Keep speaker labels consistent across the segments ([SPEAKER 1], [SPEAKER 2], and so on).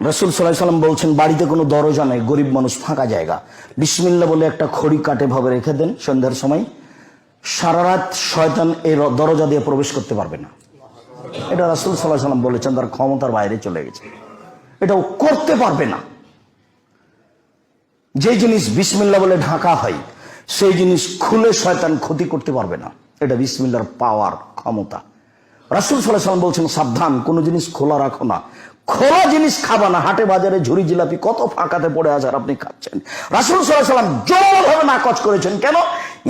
[SPEAKER 1] রসুল সাল্লাহ সাল্লাম বলছেন, বাড়িতে কোনো দরজা নেই, গরিব মানুষ ফাঁকা জায়গা। বিসমিল্লা বলে একটা খড়ি কাটে ভাবে রেখে দেন, সন্ধ্যার সময়। সারা রাত শয়তান এই দরজা দিয়ে প্রবেশ করতে পারবে না। এটা রাসুল সাল্লাহ সাল্লাম বলেছেন, তার ক্ষমতার বাইরে চলে গেছে। এটাও করতে পারবে না। যে জিনিস বিসমিল্লা বলে ঢাকা হয়, সেই জিনিস খুলে শয়তান ক্ষতি করতে পারবে না। এটা বিসমিল্লার পাওয়ার ক্ষমতা। রাসুল সাল্লাহ সাল্লাম বলছেন, সাবধান, কোনো জিনিস খোলা রাখো না। খোলা জিনিস খাবা না। হাটে বাজারে ঝুড়ি জিলাপি কত ফাঁকাতে পড়ে আছে আপনি খাচ্ছেন। রাসুল সাল্লাম জোরভাবে নাকচ করেছেন। কেন?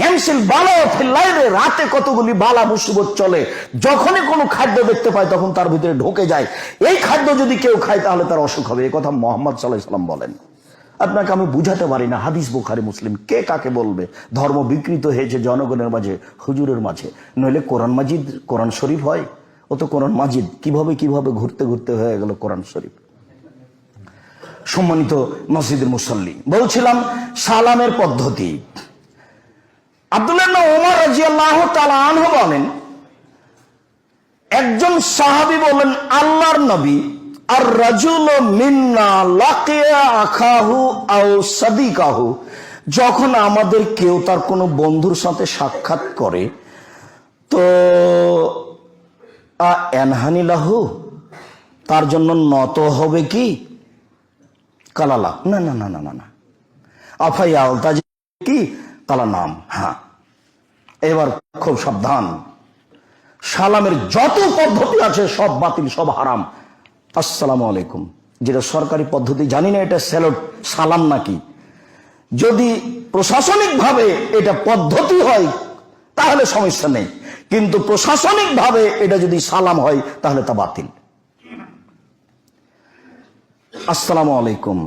[SPEAKER 1] এমসিল বালা ফিল্লাইরে রাতে কতগুলি বালা মুসিবত চলে। যখনই কোনো খাদ্য দেখতে পায়, তখন তার ভিতরে ঢোকে যায়। এই খাদ্য যদি কেউ খায়, তাহলে তার অসুখ হবে। এই কথা মোহাম্মদ সাল্লাহ সাল্লাম বলেন। আপনাকে আমি বুঝাতে পারি না, হাদিস বুখারি, মুসলিম। কে কাকে বলবে? ধর্ম বিকৃত হয়েছে জনগণের মাঝে, হুজুরের মাঝে। নইলে কোরআন মাজিদ, কোরআন শরীফ হয়। ও তো কোরআন মাজিদ। কীভাবে কীভাবে ঘুরতে ঘুরতে হয়ে গেল কোরআন শরীফ? সম্মানিত মসজিদের মুসল্লি, বলছিলাম সালামের পদ্ধতি। আব্দুল্লাহ রাজিয়াল্লাহ বলেন, একজন সাহাবি বলেন, আল্লাহর নবী আর রাজুল মিন্না লাকিয়া আখাহু আও সাদিকাহু। যখন আমাদের কেউ তার কোনো বন্ধুর সাথে সাক্ষাৎ করে, তো আ এনহানিলাহু তার জন্য নত হবে কি? কালালা। না না না না না না। আফাই আলতা কি? কালা নাম হ্যাঁ। এবার খুব সাবধান। সালামের যত পদ্ধতি আছে, সব বাতিল, সব হারাম। আসসালামু আলাইকুম। যেটা সরকারি পদ্ধতি, জানি না এটা স্যালট, সালাম নাকি। যদি প্রশাসনিকভাবে এটা পদ্ধতি হয়, তাহলে সমস্যা নেই। কিন্তু প্রশাসনিকভাবে এটা যদি সালাম হয়, তাহলে তা বাতিল। আসসালামু আলাইকুম,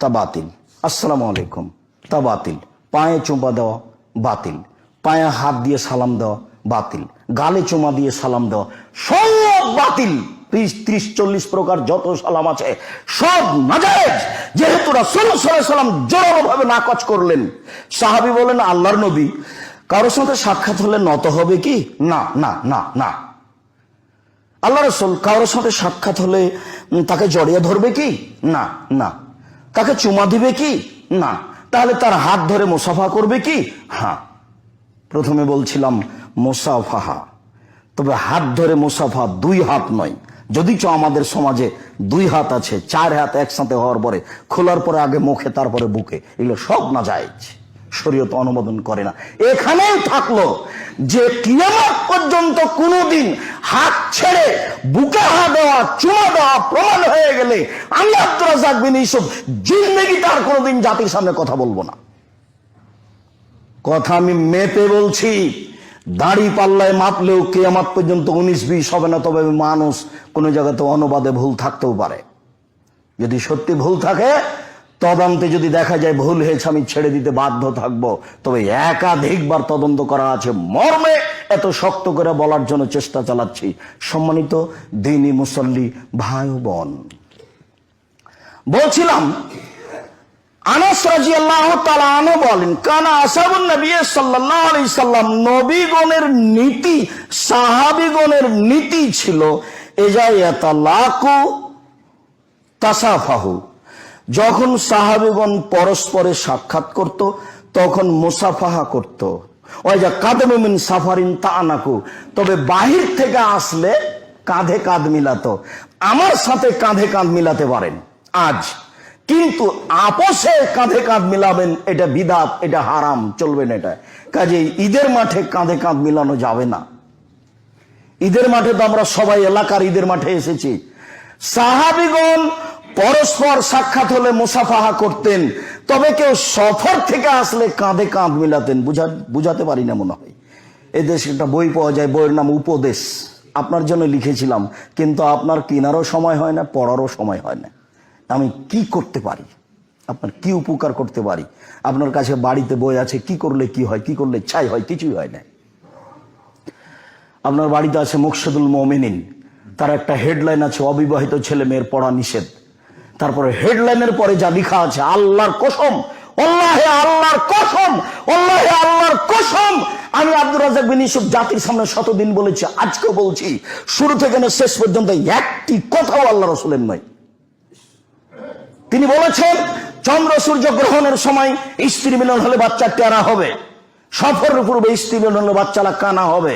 [SPEAKER 1] তা বাতিল। আসসালামু আলাইকুম, তা বাতিল। পায়ে চুম্বা দেওয়া, বাতিল। পায়ে হাত দিয়ে সালাম দেওয়া, বাতিল। গালে চুমা দিয়ে সালাম দেওয়া, সব বাতিল। ত্রিশ ত্রিশ, চল্লিশ প্রকার যত সালাম আছে, সব নাজায়েজ। যেহেতু রাসূল সাল্লাম জোরালোভাবে নাকচ করলেন, সাহাবী বলেন, আল্লাহর নবী কারোর সাথে সাক্ষাৎ হলে নত হবে কি? না না না না। আল্লাহ রসুল কারোর সাথে সাক্ষাৎ হলে তাকে জড়িয়ে ধরবে কি? না না। তাকে চুমা দিবে কি? না। তাহলে তার হাত ধরে মুসাফা করবে কি? হ্যাঁ। প্রথমে বলছিলাম মুসাফাহা। তবে হাত ধরে মুসাফা দুই হাত নয়। যদি চ আমাদের সমাজে দুই হাত আছে, চার হাত একসাথে হওয়ার পরে, খোলার পরে আগে মুখে, তারপরে বুকে। এগুলো সব না যায় শরীয়ত অনুমোদন করে না। এখানেই থাকল যে কিয়ামত পর্যন্ত কোনোদিন হাত ছেড়ে বুকে হাত দেওয়া, চুমা দেওয়া প্রমাণ হয়ে গেলে আমি আব্দুল রাজাক বিন ইসুফ জিন্দগি তার কোনোদিন জাতির সামনে কথা বলব না। কথা আমি মেপে বলছি, দাড়ি পাল্লায় মাপলেও কেয়ামাত পর্যন্ত উনিশ, বিশ হবে না, তবে মানুষ কোনো জায়গাতে অনুবাদে ভুল থাকতেও পারে। যদি সত্যি ভুল থাকে তদন্তে যদি দেখা যায় ভুল হয়েছে, আমি ছেড়ে দিতে বাধ্য থাকব। তবে একাধিকবার তদন্ত করা আছে। মর্মে এত শক্ত করে বলার জন্য চেষ্টা চালাচ্ছি। সম্মানিত দিনী মুসল্লি ভাই বোন। বলছিলাম, আনাস তাআলা আনহু বলেন, কানা আসহাবুন নবী সাল্লাল্লাহু আলাইহি সাল্লাম, নবীগণের নীতি, সাহাবীগণের নীতি ছিল এজা ইয়াতালাকু তাসাফাহু। যখন সাহাবিগণ পরস্পরে সাক্ষাৎ করত, তখন মুসাফাহা করত। ওই যা কাদমিন সাফারিন তানাকু তবে বাহির থেকে আসলে কাঁধে কাঁধ মিলাতো। আমার সাথে কাঁধে কাঁধ মিলাতে পারেন আজ। কিন্তু আপোষে কাঁধে কাঁধ মিলাবেন, এটা বিদাত, এটা হারাম, চলবে না এটা। কাজে ঈদের মাঠে কাঁধে কাঁধ মিলানো যাবে না। ঈদের মাঠে তো আমরা সবাই এলাকার ঈদের মাঠে এসেছি। সাহাবিগণ পরস্পর সাক্ষাৎ হলে মুসাফাহা করতেন, তবে কেউ সফর থেকে আসলে কাঁধে কাঁধ মিলাতেন, বুঝা বুঝাতে পারি না মনে হয়। এদেশে একটা বই পাওয়া যায়, বইয়ের নাম উপদেশ। আপনার জন্য লিখেছিলাম, কিন্তু আপনার কেনারও সময় হয় না, পড়ারও সময় হয় না। আমি কি করতে পারি? আপনার কি উপকার করতে পারি? আপনার কাছে বাড়িতে বই আছে, কি করলে কি হয়, কি করলে ছাই হয়, কিছুই হয় না। আপনার বাড়িতে আছে মুকসেদুল মমিনিন, তার একটা হেডলাইন আছে, অবিবাহিত ছেলে মেয়ের পড়া নিষেধ। তারপরে হেডলাইনের পরে যা লেখা আছে, আল্লাহর কসম অল্লাহে আল্লাহর কসম অল্লাহে আল্লাহর কসম। আমি রাজাক বিন জাতির সামনে শতদিন বলেছি, আজকেও বলছি, শুরু থেকে না শেষ পর্যন্ত একটি কথাও আল্লাহ রসুলের নয় তিনি বলেছেন, চন্দ্র সূর্য গ্রহণের সময় স্ত্রী মিলন হলে বাচ্চা টেরা হবে, সফরের পূর্বে স্ত্রী মিলন হলে বাচ্চারা কানা হবে।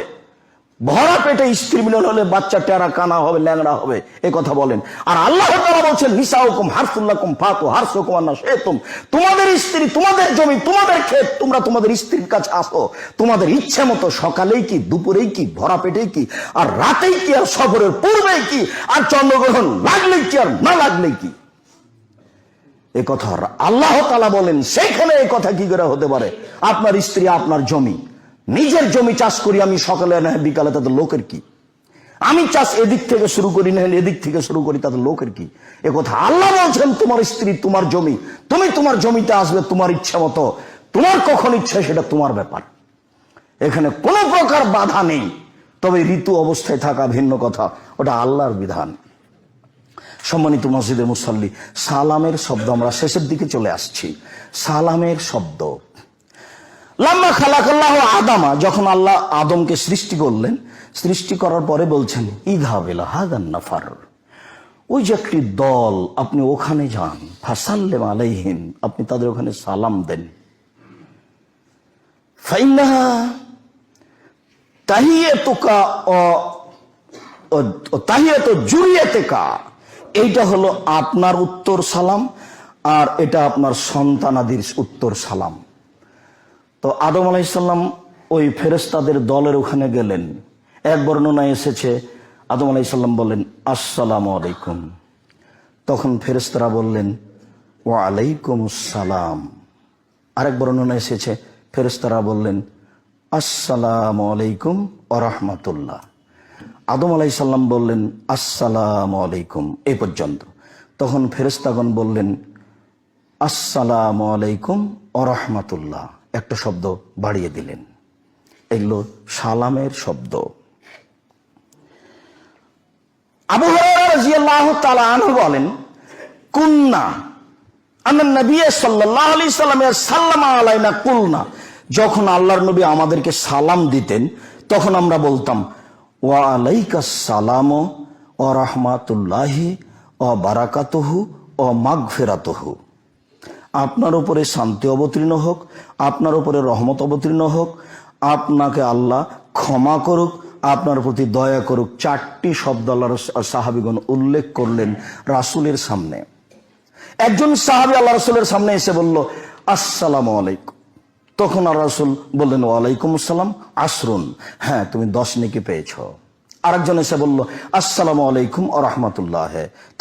[SPEAKER 1] ভরা পেটে স্ত্রী মিলন হলে বাচ্চা টেরা কানা হবে, ল্যাংড়া হবে, এ কথা বলেন। আর আল্লাহ বলছেন নিসা হুকুম হারসুল্লাকুম ফাতু হারস হুকুম আন্না শেতুম তোমাদের স্ত্রী, তোমাদের জমি, তোমাদের ক্ষেত, তোমরা তোমাদের স্ত্রীর কাছে আসো। তোমাদের ইচ্ছে মতো সকালেই কি, দুপুরেই কি, ভরা পেটেই কি, আর রাতেই কি, আর সফরের পূর্বেই কি, আর চন্দ্রগ্রহণ লাগলেই কি, আর না লাগলেই কি? এ কথা আল্লাহ তালা বলেন সেখানে এই কথা কি করে হতে পারে? আপনার স্ত্রী, আপনার জমি নিজের জমি চাষ করি, আমি সকালে না বিকালে, তাদের লোকের কি? আমি চাষ এদিক থেকে শুরু করি, না এদিক থেকে শুরু করি, তাদের লোকের কি? কথা আল্লাহ বলছেন, তোমার স্ত্রী, তোমার জমি, তুমি তোমার জমিতে আসবে, তোমার ইচ্ছা মতো। তোমার কখন ইচ্ছা সেটা তোমার ব্যাপার। এখানে কোনো প্রকার বাধা নেই। তবে ঋতু অবস্থায় থাকা ভিন্ন কথা, ওটা আল্লাহর বিধান। সম্মানিত মসজিদের মুসল্লি, সালামের শব্দ, আমরা শেষের দিকে চলে আসছি। সালামের শব্দ। লাম্মা খালাকাল্লাহ আদামা, যখন আল্লাহ আদমকে সৃষ্টি করলেন, সৃষ্টি করার পরে বলছেন ইঘাবেলা হাগান নাফার। ওই যে একটি দল, আপনি ওখানে যান, ফাসাল্লেম আলাইহিম, আপনি তাদের ওখানে সালাম দেন। এইটা হলো আপনার উত্তর সালাম, আর এটা আপনার সন্তানাদির উত্তর সালাম। তো আদম আলাইসাল্লাম ওই ফেরেস্তাদের দলের ওখানে গেলেন। এক বর্ণনায় এসেছে, আদম আলাইসাল্লাম বললেন আসসালামু আলাইকুম। তখন ফেরেস্তারা বললেন ও আলাইকুম সালাম। আরেক বর্ণনা এসেছে ফেরেস্তারা বললেন, আসসালামু আলাইকুম ও রহমতুল্লাহ। আদম আলাইসাল্লাম বললেন, আসসালামু আলাইকুম। এই পর্যন্ত। তখন ফেরেস্তাগণ বললেন, আসসালাম আলাইকুম ও রহমতুল্লাহ। একটা শব্দ বাড়িয়ে দিলেন। এগুলো সালামের শব্দ। আবু বলেন, কুন্না যখন আল্লাহর নবী আমাদেরকে সালাম দিতেন, তখন আমরা বলতাম, ওয়া আলাইকা সালাম, ও রহমাতুল্লাহি, ও বারাকাতহু, ও মাগফেরাতহু। আপনার উপরে শান্তি অবতীর্ণ হোক, আপনার উপরে রহমত অবতীর্ণ হোক, আপনাকে আল্লাহ ক্ষমা করুক, আপনার প্রতি দয়া করুক, চারটি শব্দ আল্লাহ সাহাবিগণ উল্লেখ করলেন রাসুলের সামনে। একজন সাহাবি আল্লাহ রাসুলের সামনে এসে বলল, আসসালাম আলাইকুম। তখন আল্লাহ রসুল বললেন, ওয়ালাইকুম আসসালাম আশরুন হ্যাঁ তুমি দশ নেকি পেয়েছ। আরেকজন এসে বলল, আসসালামু আলাইকুম ও রহমতুল্লাহ।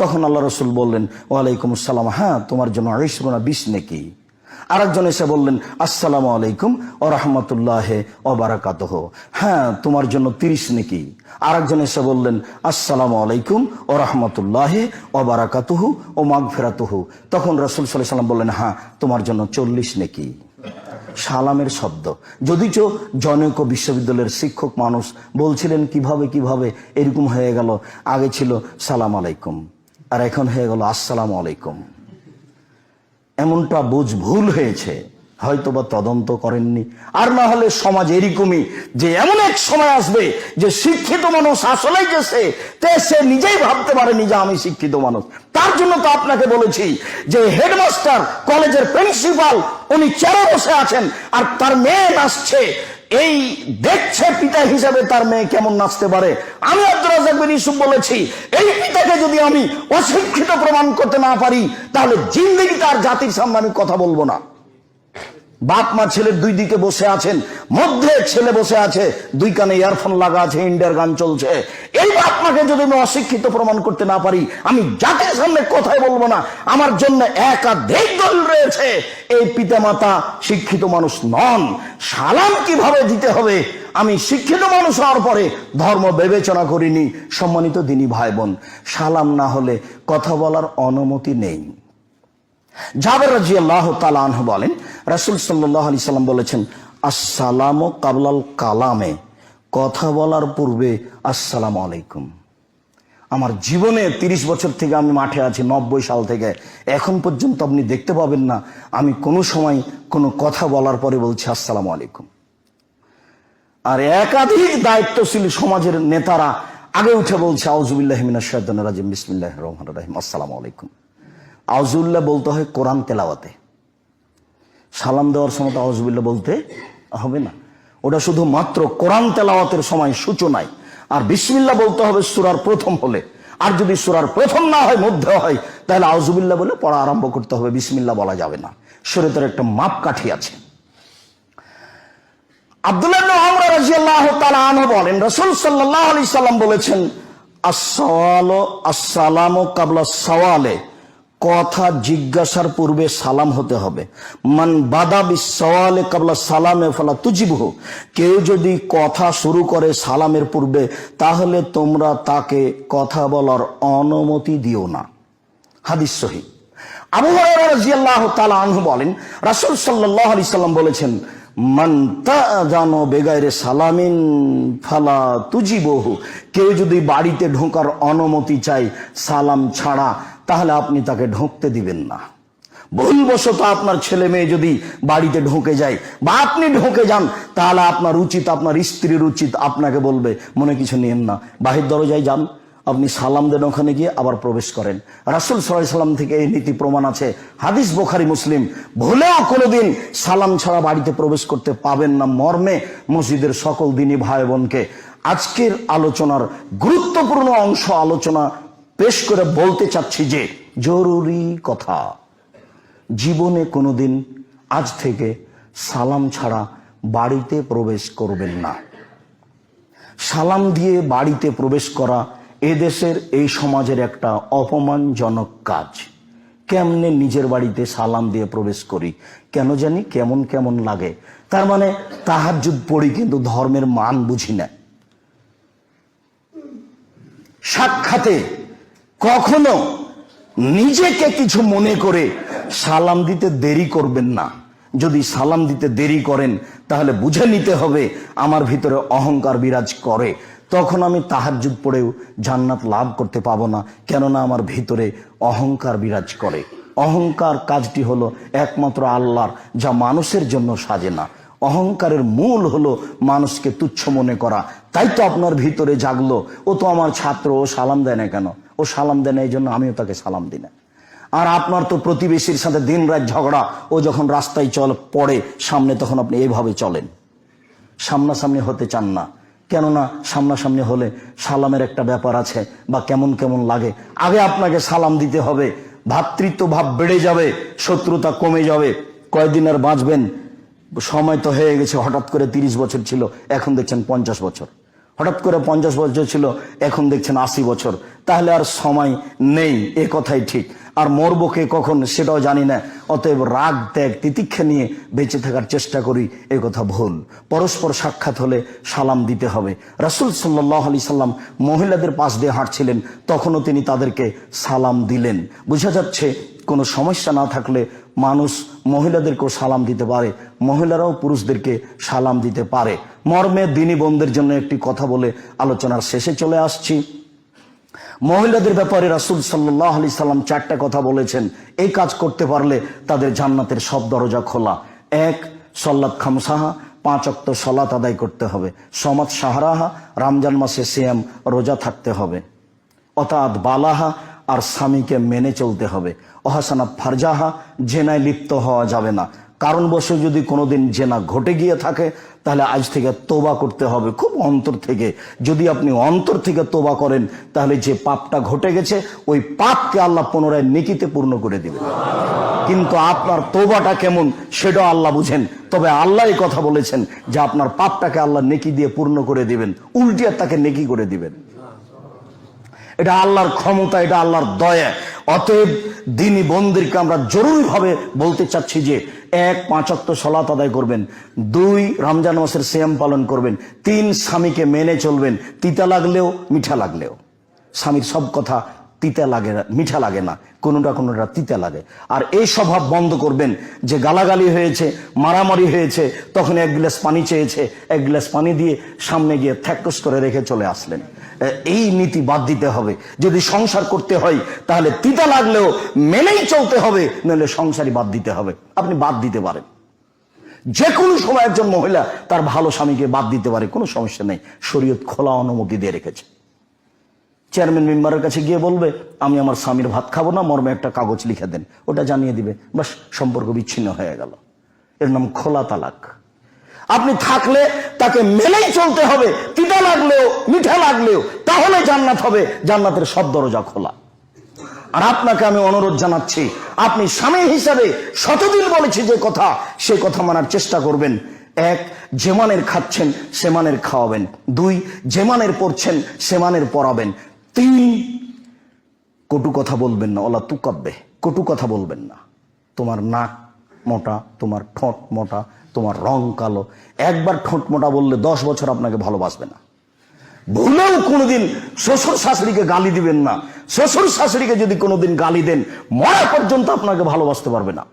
[SPEAKER 1] তখন আল্লাহ রসুল বললেন, ওয়ালাইকুম আসসালাম। হ্যাঁ তোমার জন্য আইসবনা বিশ নাকি? আরেকজন এসে বললেন, আসসালামু আলাইকুম ও রহমতুল্লাহ ও বারাকাতহ। হ্যাঁ তোমার জন্য তিরিশ নাকি। আরেকজন এসে বললেন, আসসালামু আলাইকুম ও রহমতুল্লাহ ও বারাকাতুহু ও মাঘ ফেরাতুহু তখন রসুল সাল্লাহ সাল্লাম বললেন হ্যাঁ তোমার জন্য চল্লিশ নেকি। সালামের শব্দ। যদিচ জনক বিশ্ববিদ্যালয়ের শিক্ষক মানুষ বলছিলেন, কীভাবে কীভাবে? এরকম হয়ে গেল। আগে ছিল, সালাম আলাইকুম। আর এখন হয়ে গেল, আসসালাম আলাইকুম। এমনটা বুঝ ভুল হয়েছে। হয়তো বা তদন্ত করেননি। আর না হলে সমাজ এরকমই যে এমন এক সময় আসবে যে শিক্ষিত মানুষ আসলেই গেছে তে সে নিজেই ভাবতে পারেনি যে আমি শিক্ষিত মানুষ। তার জন্য তো আপনাকে বলেছি যে হেডমাস্টার, কলেজের প্রিন্সিপাল, উনি চেয়ারে বসে আছেন, আর তার মেয়ে নাচছে। এই দেখছে পিতা হিসাবে তার মেয়ে কেমন নাচতে পারে? আমি আব্দুল ইউসুফ বলেছি, এই পিতাকে যদি আমি অশিক্ষিত প্রমাণ করতে না পারি, তাহলে জিন্দিগি তার জাতির সামনে আমি কথা বলব না। বাপ, মা, ছেলের দুই দিকে বসে আছেন, মধ্যে ছেলে বসে আছে, দুই কানে ইয়ারফোন লাগা আছে ইন্ডিয়ার গান চলছে। এই বাপ মাকে যদি আমি অশিক্ষিত প্রমাণ করতে না পারি, আমি জাতির সামনে কথাই বলব না, আমার জন্য একাধিক দল রয়েছে। এই পিতা মাতা শিক্ষিত মানুষ নন। সালাম কীভাবে দিতে হবে? আমি শিক্ষিত মানুষ হওয়ার পরে ধর্ম বিবেচনা করিনি, সম্মানিত দিনী ভাই বোন, সালাম না হলে কথা বলার অনুমতি নেই। বলেন, রাসুল সাল্লাহ আলি সাল্লাম বলেছেন, আসসালাম কাবলাল কালামে কথা বলার পূর্বে, আসসালাম আলাইকুম আমার জীবনে তিরিশ বছর থেকে আমি মাঠে আছি, নব্বই সাল থেকে। এখন পর্যন্ত আপনি দেখতে পাবেন না, আমি কোনো সময় কোনো কথা বলার পরে বলছি, আসসালাম আলাইকুম আর একাধিক দায়িত্বশীল সমাজের নেতারা আগে উঠে বলছে আউজুবিল্লাহ মিনা শয়তান রাজিম বিসমিল্লাহ রহমান রাহিম, আসসালাম আলাইকুম আউজুল্লাহ বলতে হয় কোরআন তেলাওয়াতে। সালাম দেওয়ার সময় তো আউজুবিল্লাহ বলতে হবে না। ওটা শুধু মাত্র কোরআন তেলাওয়াতের সময় সূচনায় আর বিসমিল্লা বলতে হবে সুরার প্রথম হলে। আর যদি সুরার প্রথম না হয়, মধ্যে হয়, তাহলে আউজুবিল্লাহ বলে পড়া আরম্ভ করতে হবে। বিসমিল্লা বলা যাবে না। শরীরের একটা মাপকাঠি আছে। আব্দুল্লাহ বলেন, রাসূল সাল্লাল্লাহু আলাইহি সাল্লাম বলেছেন আসসালামু কাবলা সওয়ালে। কথা জিজ্ঞাসার পূর্বে সালাম হতে হবে। মান বাদা বিসওয়ালে কাবলা সালামে ফালা তুজিবহু। কেউ যদি কথা শুরু করে সালামের পূর্বে, তাহলে তোমরা তাকে কথা বলার অনুমতি দিও না। হাদিস সহি। আবু হুরায়রা রাদিয়াল্লাহু তাআলা আনহু বলেন, রাসূল সাল্লাল্লাহু আলাইহি সাল্লাম বলেছেন, মান তাজানো বেগাইরে সালামিন ফালা তুজিবহু। কেউ যদি বাড়িতে ঢোকার অনুমতি চাই সালাম ছাড়া তাহলে আপনি তাকে ঢুকতে দিবেন না। ভুলবশত আপনার ছেলে মেয়ে যদি বাড়িতে ঢুকে যায় বা আপনি ঢুকে যান, তাহলে আপনার উচিত, আপনার স্ত্রীর উচিত আপনাকে বলবে, মনে কিছু নিয়েন না। বাহির দরজায় যান। আপনি সালাম দেন ওখানে গিয়ে, আবার প্রবেশ করেন। রাসুল সাল্লাহ সাল্লাম থেকে এই নীতি প্রমাণ আছে। হাদিস বোখারি, মুসলিম। ভুলেও কোনোদিন সালাম ছাড়া বাড়িতে প্রবেশ করতে পাবেন না মর্মে মসজিদের সকল দিনই ভাই বোনকে। আজকের আলোচনার গুরুত্বপূর্ণ অংশ আলোচনা পেশ করে বলতে চাচ্ছি যে, জরুরি কথা। জীবনে কোনোদিন আজ থেকে সালাম ছাড়া বাড়িতে প্রবেশ করবেন না। সালাম দিয়ে বাড়িতে প্রবেশ করা এদেশের, এই সমাজের একটা অপমানজনক কাজ। কেমনে নিজের বাড়িতে সালাম দিয়ে প্রবেশ করি? কেন জানি কেমন কেমন লাগে। তার মানে তাহাজুদ পড়ি কিন্তু ধর্মের মান বুঝি না। সাক্ষাতে কখনো নিজেকে কিছু মনে করে সালাম দিতে দেরি করবেন না। যদি সালাম দিতে দেরি করেন, তাহলে বুঝে নিতে হবে আমার ভিতরে অহংকার বিরাজ করে। তখন আমি তাহাজ্জুদ পড়েও জান্নাত লাভ করতে পাবো না, কেননা আমার ভিতরে অহংকার বিরাজ করে। অহংকার কাজটি হলো একমাত্র আল্লাহর, যা মানুষের জন্য সাজে না। অহংকারের মূল হলো মানুষকে তুচ্ছ মনে করা। তাই তো আপনার ভিতরে জাগলো, ও তো আমার ছাত্র, ও সালাম দেয় না কেন? ও সালাম দেয় না, এই জন্য আমিও তাকে সালাম দিই না। আর আপনার তো প্রতিবেশীর সাথে দিন রাত ঝগড়া, ও যখন রাস্তায় চল পড়ে, সামনে তখন আপনি এইভাবে চলেন। সামনাসামনি হতে চান না। কেননা সামনাসামনি হলে সালামের একটা ব্যাপার আছে, বা কেমন কেমন লাগে। আগে আপনাকে সালাম দিতে হবে। ভাতৃত্ব ভাব বেড়ে যাবে, শত্রুতা কমে যাবে। কয়দিন আর বাঁচবেন? সময় তো হয়ে গেছে, হঠাৎ করে তিরিশ বছর ছিল, এখন দেখছেন পঞ্চাশ বছর। হঠাৎ করে পঞ্চাশ বছর ছিল, এখন দেখছেন আশি বছর। তাহলে আর সময় নেই, এ কথাই ঠিক। আর মরবো কে কখন সেটাও জানি না, অতএব রাগ, ত্যাগ, তিতিক্ষা নিয়ে বেঁচে থাকার চেষ্টা করি, এ কথা ভুল। পরস্পর সাক্ষাৎ হলে সালাম দিতে হবে। রাসুল সাল্লাহ আলি সাল্লাম মহিলাদের পাশ দিয়ে হাঁটছিলেন, তখনও তিনি তাদেরকে সালাম দিলেন। বোঝা যাচ্ছে কোনো সমস্যা না থাকলে মানুষ মহিলাদেরকেও সালাম দিতে পারে, মহিলারাও পুরুষদেরকে সালাম দিতে পারে। মর্মে দিনী বোনদের জন্য একটি কথা বলে আলোচনার শেষে চলে আসছি। মহিলাদের ব্যাপারে রাসুল সাল্লাহ আলি সাল্লাম চারটা কথা বলেছেন। এই কাজ করতে পারলে তাদের জান্নাতের সব দরজা খোলা। এক সল্লাত খামসাহা, পাঁচ অক্ত সলাত আদায় করতে হবে। সমাজ সাহারাহা, রমজান মাসে সিয়াম রোজা থাকতে হবে। অর্থাৎ বালাহা আর স্বামীকে মেনে চলতে হবে। অহাসানা ফারজাহা, জেনায় লিপ্ত হওয়া যাবে না। কারণবশত যদি কোনোদিন জেনা ঘটে গিয়ে থাকে, তাহলে আজ থেকে তোবা করতে হবে। খুব অন্তর থেকে। যদি আপনি অন্তর থেকে তোবা করেন, তাহলে যে পাপটা ঘটে গেছে, ওই পাপকে আল্লাহ পুনরায় নেকিতে পূর্ণ করে দিবে কিন্তু আপনার তোবাটা কেমন, সেটাও আল্লাহ বুঝেন। তবে আল্লাহ কথা বলেছেন যে আপনার পাপটাকে আল্লাহ নেকি দিয়ে পূর্ণ করে দিবেন। উল্টিয়ে তাকে নেকি করে দিবেন। এটা আল্লাহর ক্ষমতা, এটা আল্লাহর দয়া। অতএব দিনী বন্দিরকে আমরা জরুরিভাবে বলতে চাচ্ছি যে এক পাঁচক্ত সলাত আদায় করবেন, দুই, রমজান মাসের সিয়াম পালন করবেন, তিন, স্বামীকে মেনে চলবেন, তিতা লাগলেও, মিঠা লাগলেও। স্বামীর সব কথা তিতা লাগে না, মিঠা লাগে না, কোনোটা কোনোটা তিতা লাগে। আর এই স্বভাব বন্ধ করবেন যে গালাগালি হয়েছে, মারামারি হয়েছে, তখন এক গ্লাস পানি চেয়েছে, এক গ্লাস পানি দিয়ে সামনে গিয়ে থ্যাকস করে রেখে চলে আসলেন। এই নীতি বাদ দিতে হবে। যদি সংসার করতে হয়, তাহলে তিতা লাগলেও মেনেই চলতে হবে নাহলে সংসারই বাদ দিতে হবে। আপনি বাদ দিতে পারেন। যে কোনো সময় একজন মহিলা তার ভালো স্বামীকে বাদ দিতে পারে, কোনো সমস্যা নেই। শরীয়ত খোলা অনুমতি দিয়ে রেখেছে। চেয়ারম্যান মেম্বারের কাছে গিয়ে বলবে, আমি আমার স্বামীর ভাত খাব না, মর্মে একটা কাগজ লিখে দেন। ওটা জানিয়ে দিবে। বাস, সম্পর্ক বিচ্ছিন্ন হয়ে গেল। এর নাম খোলা তালাক। আপনি থাকলে তাকে মেনেই চলতে হবে তিতা লাগলেও, মিঠা লাগলেও, তাহলে জান্নাত হবে, জান্নাতের সব দরজা খোলা। আর আপনাকে আমি অনুরোধ জানাচ্ছি, আপনি স্বামী হিসাবে শতদিন বলেছি যে কথা, সে কথা মানার চেষ্টা করবেন। এক যেমানের খাচ্ছেন সেমানের খাওয়াবেন। দুই যেমানের পড়ছেন সেমানের পড়াবেন তিন, কটু কথা বলবেন না, ওলা তুকাব্বে, কটু কথা বলবেন না। তোমার নাক মোটা, তোমার ঠোঁট মোটা তোমার রং কালো। একবার ঠোঁট মোটা বললে দশ বছর আপনাকে ভালোবাসবে না। ভুলেও কোনোদিন শ্বশুর শাশুড়িকে গালি দিবেন না। শ্বশুর শাশুড়িকে যদি কোনোদিন গালি দেন, মরা পর্যন্ত আপনাকে ভালোবাসতে পারবে না।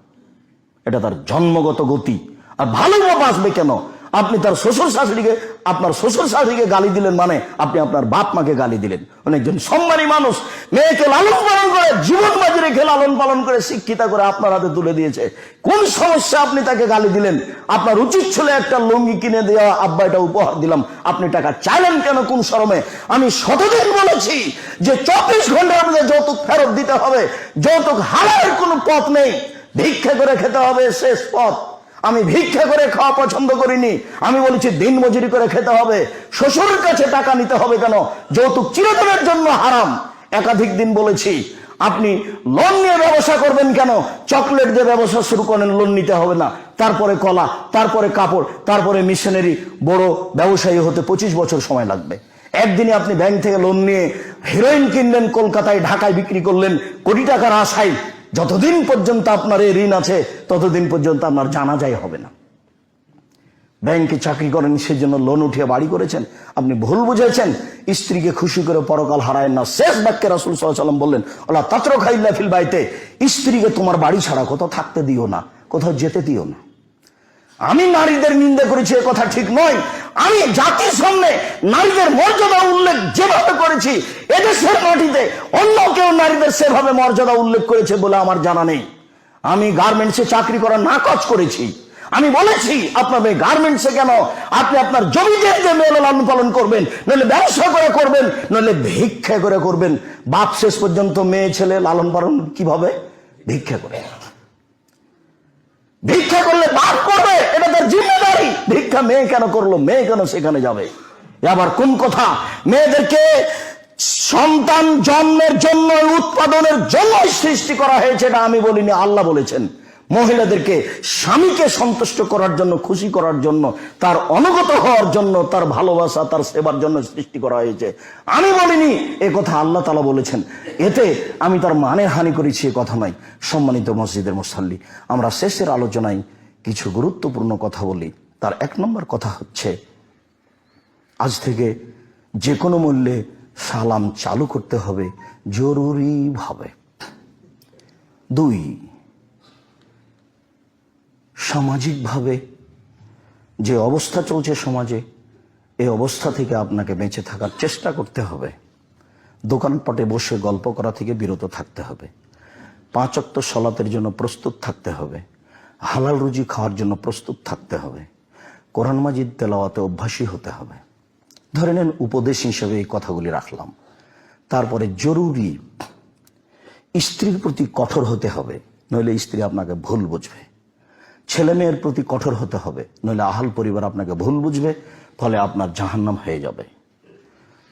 [SPEAKER 1] এটা তার জন্মগত গতি। আর ভালোবাসবে কেন? আপনি তার শ্বশুর শাশুড়িকে, আপনার শ্বশুর শাশুড়িকে গালি দিলেন মানে আপনি আপনার বাপ মাকে গালি দিলেন। অনেকজন সম্মানী মানুষ মেয়েকে লালন পালন করে, জীবন বাজি রেখে লালন পালন করে শিক্ষিতা করে আপনার হাতে তুলে দিয়েছে। কোন সমস্যা আপনি তাকে গালি দিলেন? আপনার উচিত ছিল একটা লুঙ্গি কিনে দেওয়া আব্বা এটা উপহার দিলাম, আপনি টাকা চাইলেন কেন কোন শরমে? আমি শতদিন বলেছি যে চব্বিশ ঘণ্টার মধ্যে যৌতুক ফেরত দিতে হবে, যৌতুক হারার কোনো পথ নেই। ভিক্ষা করে খেতে হবে, শেষ পথ। আমি ভিক্ষা করে খাওয়া পছন্দ করিনি। আমি বলেছি, দিন মজুরি করে খেতে হবে। শ্বশুরের কাছে টাকা নিতে হবে কেন? যৌতুক চিরদিনের জন্য হারাম। একাধিক দিন বলেছি, আপনি লোন নিয়ে ব্যবসা করবেন কেন? চকলেট দিয়ে ব্যবসা শুরু করেন লোন নিতে হবে না। তারপরে কলা, তারপরে কাপড়, তারপরে মিশনারি বড় ব্যবসায়ী হতে পঁচিশ বছর সময় লাগবে। একদিনে আপনি ব্যাংক থেকে লোন নিয়ে হিরোইন কিনলেন, কলকাতায়, ঢাকায় বিক্রি করলেন, কোটি টাকার আশায়। যতদিন পর্যন্ত আপনার এই ঋণ আছে, ততদিন পর্যন্ত আপনার জানাজাই হবে না। ব্যাংকে চাকরি করেন সেই জন্য লোন উঠিয়ে বাড়ি করেছেন। আপনি ভুল বুঝেছেন। স্ত্রীকে খুশি করে পরকাল হারায় না। শেষ বাক্যে রাসুল সাল্লাম বললেন ওলা তাত্র খাইল্লা ফিল বাইতে। স্ত্রীকে তোমার বাড়ি ছাড়া কোথাও থাকতে দিও না, কোথাও যেতে দিও না। আমি নারীদের নিন্দা করেছি, এ কথা ঠিক নয়। আমি জাতির সামনে নারীদের মর্যাদা উল্লেখ যেভাবে করেছি, এদেশের মাটিতে অন্য কেউ নারীদের সেভাবে মর্যাদা উল্লেখ করেছে বলে আমার জানা নেই। আমি গার্মেন্টসে চাকরি করা না কাজ করেছি। আমি বলেছি, আপনার মেয়ে গার্মেন্টসে কেন? আপনি আপনার জমিতে যে মেয়ে লালন পালন করবেন নইলে ব্যবসা করে করবেন নইলে ভিক্ষা করে করবেন। বাপ শেষ পর্যন্ত মেয়ে ছেলে লালন পালন কীভাবে? ভিক্ষা করে। ভিক্ষা করলে বাপ করবে, এটা তার জিম্মেদারি। ভিক্ষা মেয়ে কেন করল, মেয়ে কেন সেখানে যাবে? আবার কোন কথা? মেয়েদেরকে সন্তান জন্মের জন্য, উৎপাদনের জন্য সৃষ্টি করা হয়েছে, এটা আমি বলিনি, আল্লাহ বলেছেন। মহিলাদেরকে স্বামীকে সন্তুষ্ট করার জন্য, খুশি করার জন্য, তার অনুগত হওয়ার জন্য, তার ভালোবাসা, তার সেবার জন্য সৃষ্টি করা হয়েছে। আমি বলিনি, এ কথা আল্লাহ তালা বলেছেন। এতে আমি তার মানে হানি করেছি, এ কথা নয়। সম্মানিত মসজিদের মুসাল্লি, আমরা শেষের আলোচনায় কিছু গুরুত্বপূর্ণ কথা বলি। তার এক নম্বর কথা হচ্ছে, আজ থেকে যে কোনো মূল্যে সালাম চালু করতে হবে জরুরিভাবে। দুই সামাজিকভাবে যে অবস্থা চলছে সমাজে এই অবস্থা থেকে আপনাকে বেঁচে থাকার চেষ্টা করতে হবে। দোকানপাটে বসে গল্প করা থেকে বিরত থাকতে হবে। পাঁচ অক্ত সলাতের জন্য প্রস্তুত থাকতে হবে। হালাল রুজি খাওয়ার জন্য প্রস্তুত থাকতে হবে। কোরআন মাজিদ তেলাওয়াতে অভ্যাসী হতে হবে। ধরে নেন উপদেশ হিসেবে এই কথাগুলি রাখলাম। তারপরে জরুরি, স্ত্রীর প্রতি কঠোর হতে হবে, নইলে স্ত্রী আপনাকে ভুল বুঝবে। ছেলে মেয়ের প্রতি কঠোর হতে হবে, নইলে আহাল পরিবার আপনাকে ভুল বুঝবে, ফলে আপনার জাহান্নাম হয়ে যাবে।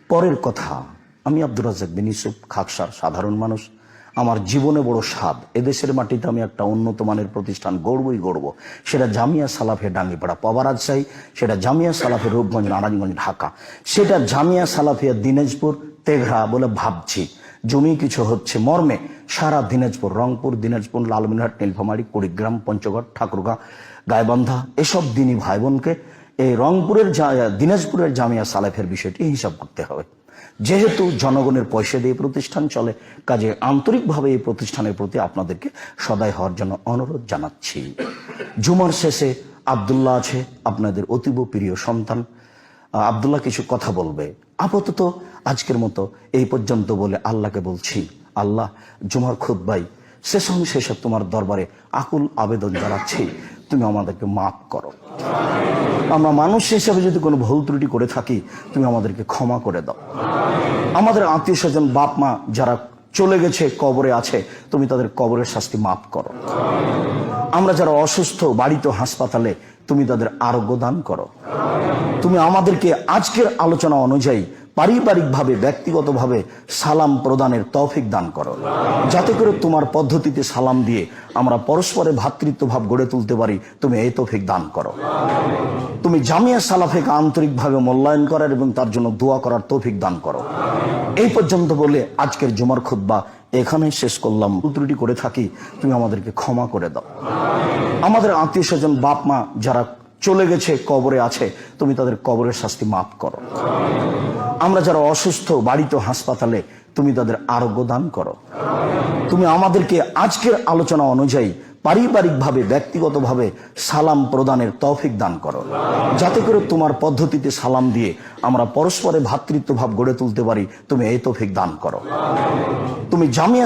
[SPEAKER 1] পরের কথা, আমি আব্দুর রাজাক বিন ইউসুফ, খাকসার সাধারণ মানুষ। আমার জীবনে বড় স্বাদ। এদেশের মাটিতে আমি একটা উন্নত মানের প্রতিষ্ঠান গড়বই গড়ব। সেটা জামিয়া সালাফে ডাঙ্গিপাড়া পবারাজ চাই সেটা জামিয়া সালাফে রূপগঞ্জ, নারায়ণগঞ্জ, ঢাকা। সেটা জামিয়া সালাফিয়া দিনাজপুর, তেঘরা বলে ভাবছি। জমি কিছু হচ্ছে মর্মে। সারা দিনাজপুর, রংপুর, দিনাজপুর, লালমিনহাট, নীলফামারী, কুড়িগ্রাম, পঞ্চগড়, ঠাকুরগাঁ গায়বান্ধা এসব দিনই ভাই বোনকে এই রংপুরের দিনাজপুরের জামিয়া সালেফের বিষয়টি হিসাব করতে হবে। যেহেতু জনগণের পয়সা দিয়ে প্রতিষ্ঠান চলে, কাজে আন্তরিকভাবে এই প্রতিষ্ঠানের প্রতি আপনাদেরকে সদাই হওয়ার জন্য অনুরোধ জানাচ্ছি। জুমার শেষে আবদুল্লাহ আছে, আপনাদের অতীব প্রিয় সন্তান। আবদুল্লাহ কিছু কথা বলবে। আপাতত আজকের মতো এই পর্যন্ত বলে আল্লাহকে বলছি। আল্লাহ, জুমার খুদ্বাই শেষ শেষে তোমার দরবারে আকুল আবেদন জানাচ্ছি। তুমি আমাদেরকে মাফ করো। আমরা মানুষ হিসেবে যদি কোনো ভুল ত্রুটি করে থাকি, তুমি আমাদেরকে ক্ষমা করে দাও। আমাদের আত্মীয় স্বজন বাপ মা যারা চলে গেছে, কবরে আছে, তুমি তাদের কবরের শাস্তি মাফ করো। আমরা যারা অসুস্থ, বাড়িতে, হাসপাতালে, তুমি তাদের আরোগ্য দান করো। তুমি আমাদেরকে আজকের আলোচনা অনুযায়ী পারিবারিকভাবে, ব্যক্তিগতভাবে সালাম প্রদানের তৌফিক দান করো। যাতে করে তোমার পদ্ধতিতে সালাম দিয়ে আমরা পরস্পরে ভ্রাতৃত্বভাব গড়ে তুলতে পারি, তুমি এই তৌফিক দান করো। তুমি জামিয়া সালাফেকে আন্তরিকভাবে মূল্যায়ন করার এবং তার জন্য দোয়া করার তৌফিক দান করো। এই পর্যন্ত বলে আজকের জুমার খুদ্া এখানেই শেষ করলাম। ত্রুটি করে থাকি, তুমি আমাদেরকে ক্ষমা করে দাও। আমাদের আত্মীয় স্বজন, বাপ মা যারা চলে গেছে, কবরে আছে, তুমি তাদের কবরের শাস্তি মাফ করো। আমরা যারা অসুস্থ, বাড়িতে, হাসপাতালে, তুমি তাদের আরোগ্য দান করো। তুমি আমাদেরকে আজকের আলোচনা অনুযায়ী পারিবারিকভাবে, ব্যক্তিগতভাবে সালাম প্রদানের তৌফিক দান করো। যাতে করে তোমার পদ্ধতিতে সালাম দিয়ে আমরা পরস্পরে ভ্রাতৃত্বভাব গড়ে তুলতে পারি, তুমি এই তৌফিক দান করো। তুমি জামিয়া